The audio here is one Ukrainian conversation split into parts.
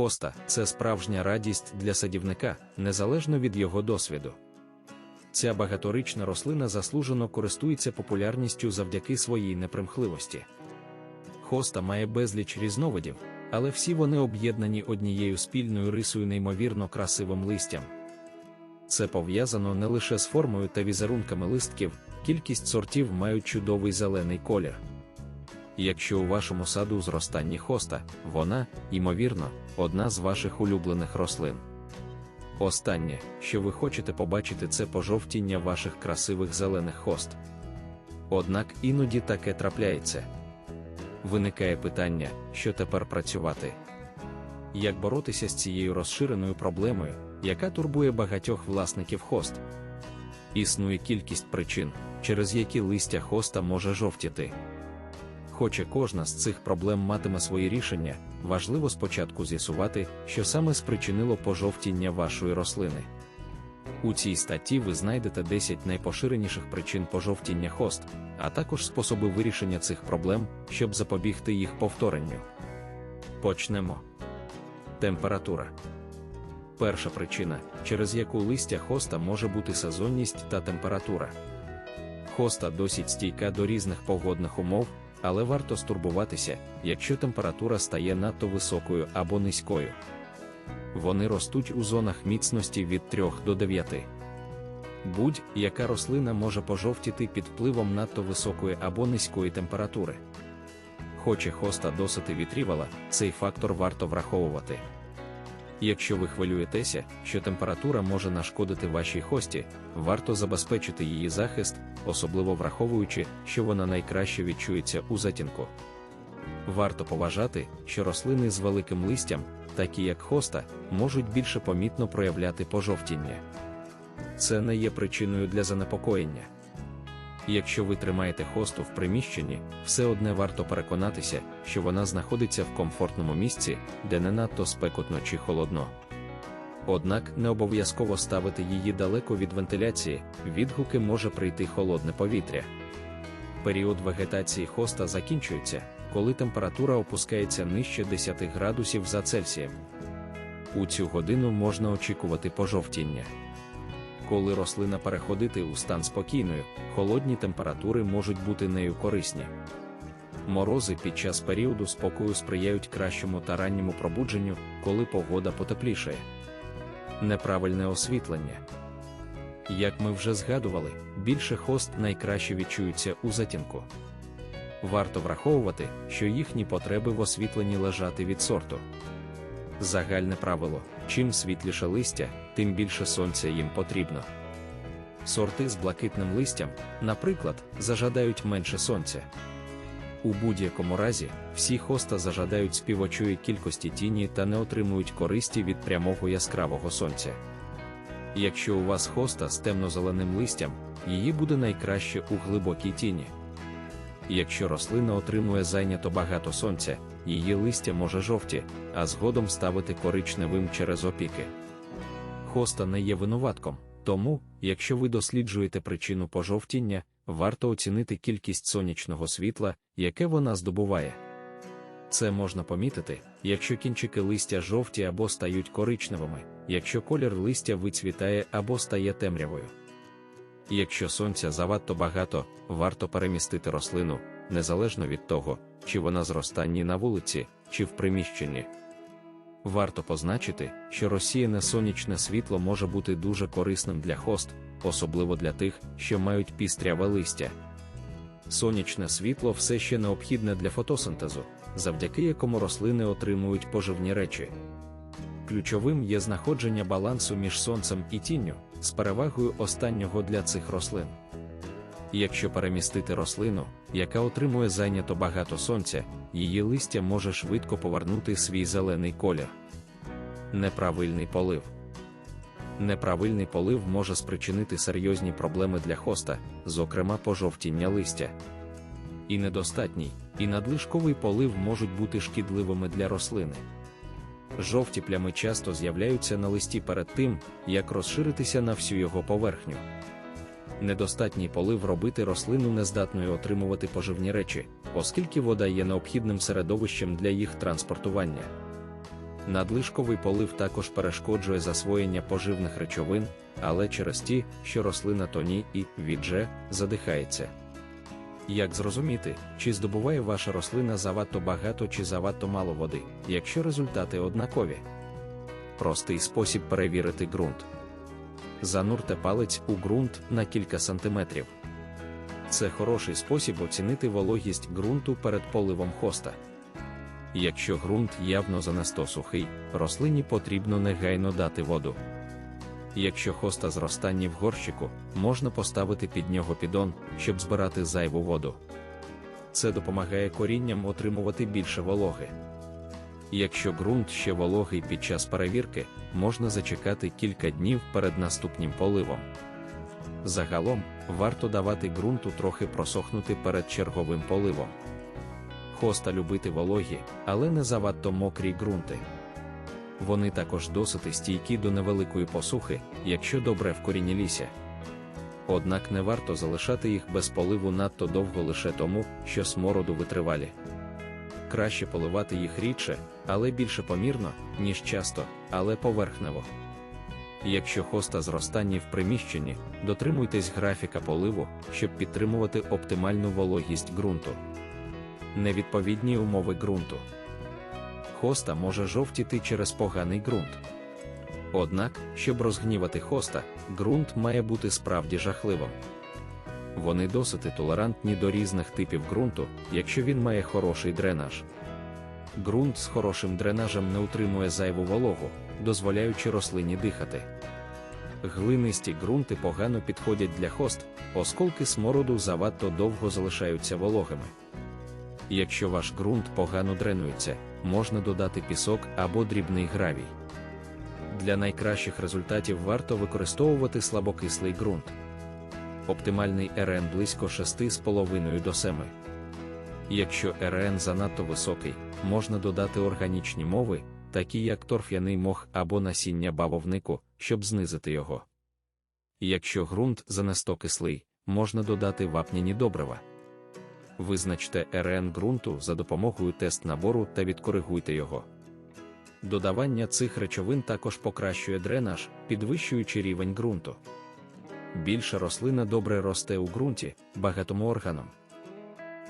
Хоста це справжня радість для садівника, незалежно від його досвіду. Ця багаторічна рослина заслужено користується популярністю завдяки своїй непримхливості. Хоста має безліч різновидів, але всі вони об'єднані однією спільною рисою неймовірно красивим листям. Це пов'язано не лише з формою та візерунками листків, кількість сортів мають чудовий зелений колір. Якщо у вашому саду зростанні хоста, вона, ймовірно, одна з ваших улюблених рослин. Останнє, що ви хочете побачити, це пожовтіння ваших красивих зелених хост. Однак іноді таке трапляється. Виникає питання, що тепер працювати. Як боротися з цією розширеною проблемою, яка турбує багатьох власників хост? Існує кількість причин, через які листя хоста може жовтіти. Хоча кожна з цих проблем матиме свої рішення, важливо спочатку з'ясувати, що саме спричинило пожовтіння вашої рослини. У цій статті ви знайдете 10 найпоширеніших причин пожовтіння хост, а також способи вирішення цих проблем, щоб запобігти їх повторенню. Почнемо. Температура. Перша причина, через яку листя хоста може бути сезонність та температура. Хоста досить стійка до різних погодних умов, але варто стурбуватися, якщо температура стає надто високою або низькою. Вони ростуть у зонах міцності від 3 до 9. Будь-яка рослина може пожовтіти під впливом надто високої або низької температури. Хоче хоста досити вітрівала, цей фактор варто враховувати. Якщо ви хвилюєтеся, що температура може нашкодити вашій хості, варто забезпечити її захист, особливо враховуючи, що вона найкраще відчується у затінку. Варто поважати, що рослини з великим листям, такі як хоста, можуть більше помітно проявляти пожовтіння. Це не є причиною для занепокоєння. Якщо ви тримаєте хосту в приміщенні, все одне варто переконатися, що вона знаходиться в комфортному місці, де не надто спекотно чи холодно. Однак не обов'язково ставити її далеко від вентиляції, відгуки може прийти холодне повітря. Період вегетації хоста закінчується, коли температура опускається нижче 10 градусів за Цельсієм. У цю годину можна очікувати пожовтіння. Коли рослина переходити у стан спокійної, холодні температури можуть бути нею корисні. Морози під час періоду спокою сприяють кращому та ранньому пробудженню, коли погода потеплішає. Неправильне освітлення. Як ми вже згадували, більше хост найкраще відчуються у затінку. Варто враховувати, що їхні потреби в освітленні лежати від сорту. Загальне правило: чим світліше листя, тим більше сонця їм потрібно. Сорти з блакитним листям, наприклад, зажадають менше сонця. У будь-якому разі, всі хоста зажадають співочої кількості тіні та не отримують користі від прямого яскравого сонця. Якщо у вас хоста з темно-зеленим листям, її буде найкраще у глибокій тіні. Якщо рослина отримує зайнято багато сонця, її листя може жовті, а згодом ставити коричневим через опіки. Хоста не є винуватком, тому, якщо ви досліджуєте причину пожовтіння, варто оцінити кількість сонячного світла, яке вона здобуває. Це можна помітити, якщо кінчики листя жовті або стають коричневими, якщо колір листя вицвітає або стає темрявою. Якщо сонця завадто багато, варто перемістити рослину, незалежно від того, чи вона зростанні на вулиці, чи в приміщенні. Варто позначити, що розсіяне сонячне світло може бути дуже корисним для хост, особливо для тих, що мають пістряве листя. Сонячне світло все ще необхідне для фотосинтезу, завдяки якому рослини отримують поживні речі. Ключовим є знаходження балансу між сонцем і тінню, з перевагою останнього для цих рослин. Якщо перемістити рослину, яка отримує зайнято багато сонця, її листя може швидко повернути свій зелений колір. Неправильний полив. Неправильний полив може спричинити серйозні проблеми для хоста, зокрема пожовтіння листя. І недостатній, і надлишковий полив можуть бути шкідливими для рослини. Жовті плями часто з'являються на листі перед тим, як розширитися на всю його поверхню. Недостатній полив робити рослину нездатною отримувати поживні речі, оскільки вода є необхідним середовищем для їх транспортування. Надлишковий полив також перешкоджує засвоєння поживних речовин, але через ті, що рослина тоні і відже задихається. Як зрозуміти, чи здобуває ваша рослина завадто багато чи завадто мало води, якщо результати однакові? Простий спосіб перевірити ґрунт. Занурте палець у ґрунт на кілька сантиметрів. Це хороший спосіб оцінити вологість ґрунту перед поливом хоста. Якщо ґрунт явно занесто сухий, рослині потрібно негайно дати воду. Якщо хоста зростання в горщику, можна поставити під нього підон, щоб збирати зайву воду. Це допомагає корінням отримувати більше вологи. Якщо ґрунт ще вологий під час перевірки, можна зачекати кілька днів перед наступним поливом. Загалом, варто давати ґрунту трохи просохнути перед черговим поливом. Хоста любити вологі, але не завадто мокрі ґрунти. Вони також досить стійкі до невеликої посухи, якщо добре вкорініліся. Однак не варто залишати їх без поливу надто довго лише тому, що смороду витривалі. Краще поливати їх рідше, але більше помірно, ніж часто, але поверхнево. Якщо хоста зростання в приміщенні, дотримуйтесь графіка поливу, щоб підтримувати оптимальну вологість ґрунту. Невідповідні умови ґрунту. Хоста може жовтіти через поганий ґрунт. Однак, щоб розгнівати хоста, ґрунт має бути справді жахливим. Вони досить толерантні до різних типів ґрунту, якщо він має хороший дренаж. Ґрунт з хорошим дренажем не утримує зайву вологу, дозволяючи рослині дихати. Глинисті ґрунти погано підходять для хост, осколки смороду завадто довго залишаються вологими. Якщо ваш ґрунт погано дренується, можна додати пісок або дрібний гравій. Для найкращих результатів варто використовувати слабокислий ґрунт. Оптимальний РН близько 6,5 до 7. Якщо РН занадто високий, можна додати органічні мови, такі як торф'яний мох або насіння бавовнику, щоб знизити його. Якщо ґрунт занесто кислий, можна додати вапняні добрива. Визначте РН ґрунту за допомогою тест набору та відкоригуйте його. Додавання цих речовин також покращує дренаж, підвищуючи рівень ґрунту. Більша рослина добре росте у ґрунті, багатому органом.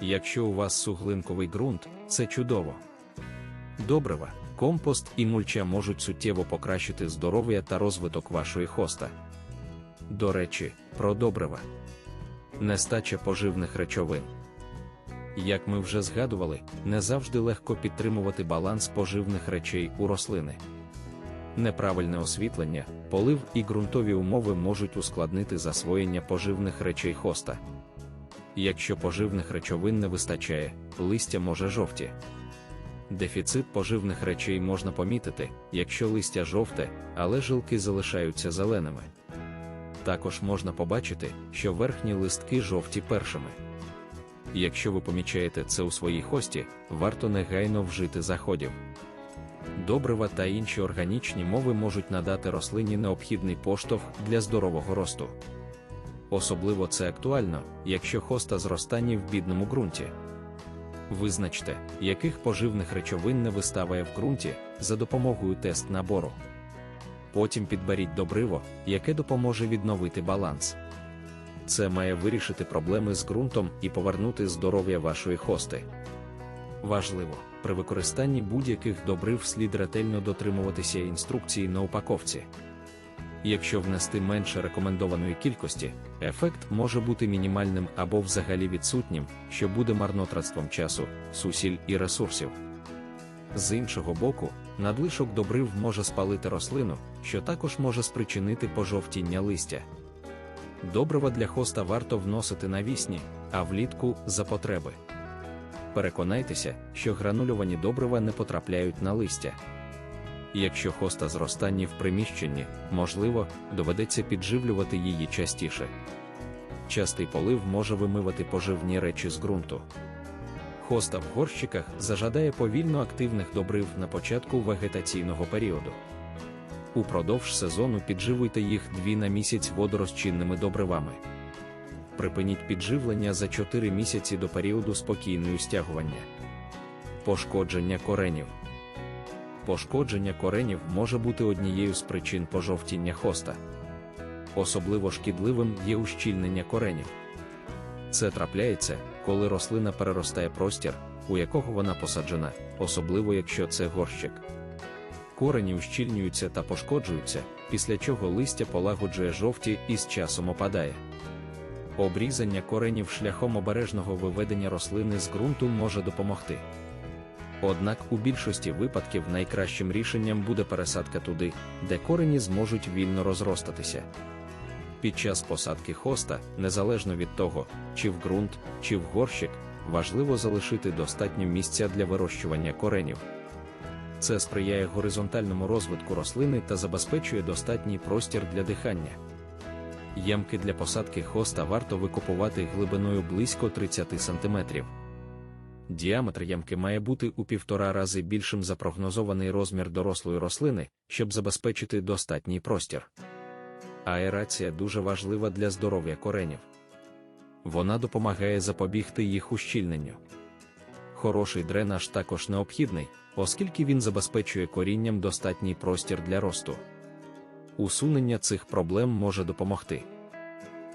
Якщо у вас суглинковий ґрунт, це чудово. Добрива, компост і мульча можуть суттєво покращити здоров'я та розвиток вашої хоста. До речі, про добрива. Нестача поживних речовин. Як ми вже згадували, не завжди легко підтримувати баланс поживних речей у рослини. Неправильне освітлення, полив і ґрунтові умови можуть ускладнити засвоєння поживних речей хоста. Якщо поживних речовин не вистачає, листя може жовті. Дефіцит поживних речей можна помітити, якщо листя жовте, але жилки залишаються зеленими. Також можна побачити, що верхні листки жовті першими. Якщо ви помічаєте це у своїй хості, варто негайно вжити заходів. Добрива та інші органічні мови можуть надати рослині необхідний поштовх для здорового росту. Особливо це актуально, якщо хоста зростання в бідному ґрунті. Визначте, яких поживних речовин не виставає в ґрунті за допомогою тест набору. Потім підберіть добриво, яке допоможе відновити баланс. Це має вирішити проблеми з ґрунтом і повернути здоров'я вашої хости. Важливо, при використанні будь-яких добрив слід ретельно дотримуватися інструкції на упаковці. Якщо внести менше рекомендованої кількості, ефект може бути мінімальним або взагалі відсутнім, що буде марнотратством часу, сусіль і ресурсів. З іншого боку, надлишок добрив може спалити рослину, що також може спричинити пожовтіння листя. Добрива для хоста варто вносити навісні, а влітку за потреби. Переконайтеся, що гранульовані добрива не потрапляють на листя. Якщо хоста зростання в приміщенні, можливо, доведеться підживлювати її частіше. Частий полив може вимивати поживні речі з ґрунту. Хоста в горщиках зажадає повільно активних добрив на початку вегетаційного періоду. Упродовж сезону підживуйте їх дві на місяць водорозчинними добривами. Припиніть підживлення за 4 місяці до періоду спокійної стягування. Пошкодження коренів. Пошкодження коренів може бути однією з причин пожовтіння хоста. Особливо шкідливим є ущільнення коренів. Це трапляється, коли рослина переростає простір, у якого вона посаджена, особливо якщо це горщик. Корені ущільнюються та пошкоджуються, після чого листя полагоджує жовті і з часом опадає. Обрізання коренів шляхом обережного виведення рослини з ґрунту може допомогти. Однак у більшості випадків найкращим рішенням буде пересадка туди, де корені зможуть вільно розростатися. Під час посадки хоста, незалежно від того, чи в ґрунт, чи в горщик, важливо залишити достатньо місця для вирощування коренів. Це сприяє горизонтальному розвитку рослини та забезпечує достатній простір для дихання. Ямки для посадки хоста варто викопувати глибиною близько 30 см. Діаметр ямки має бути у півтора рази більшим за прогнозований розмір дорослої рослини, щоб забезпечити достатній простір. Аерація дуже важлива для здоров'я коренів. Вона допомагає запобігти їх ущільненню. Хороший дренаж також необхідний, оскільки він забезпечує корінням достатній простір для росту. Усунення цих проблем може допомогти.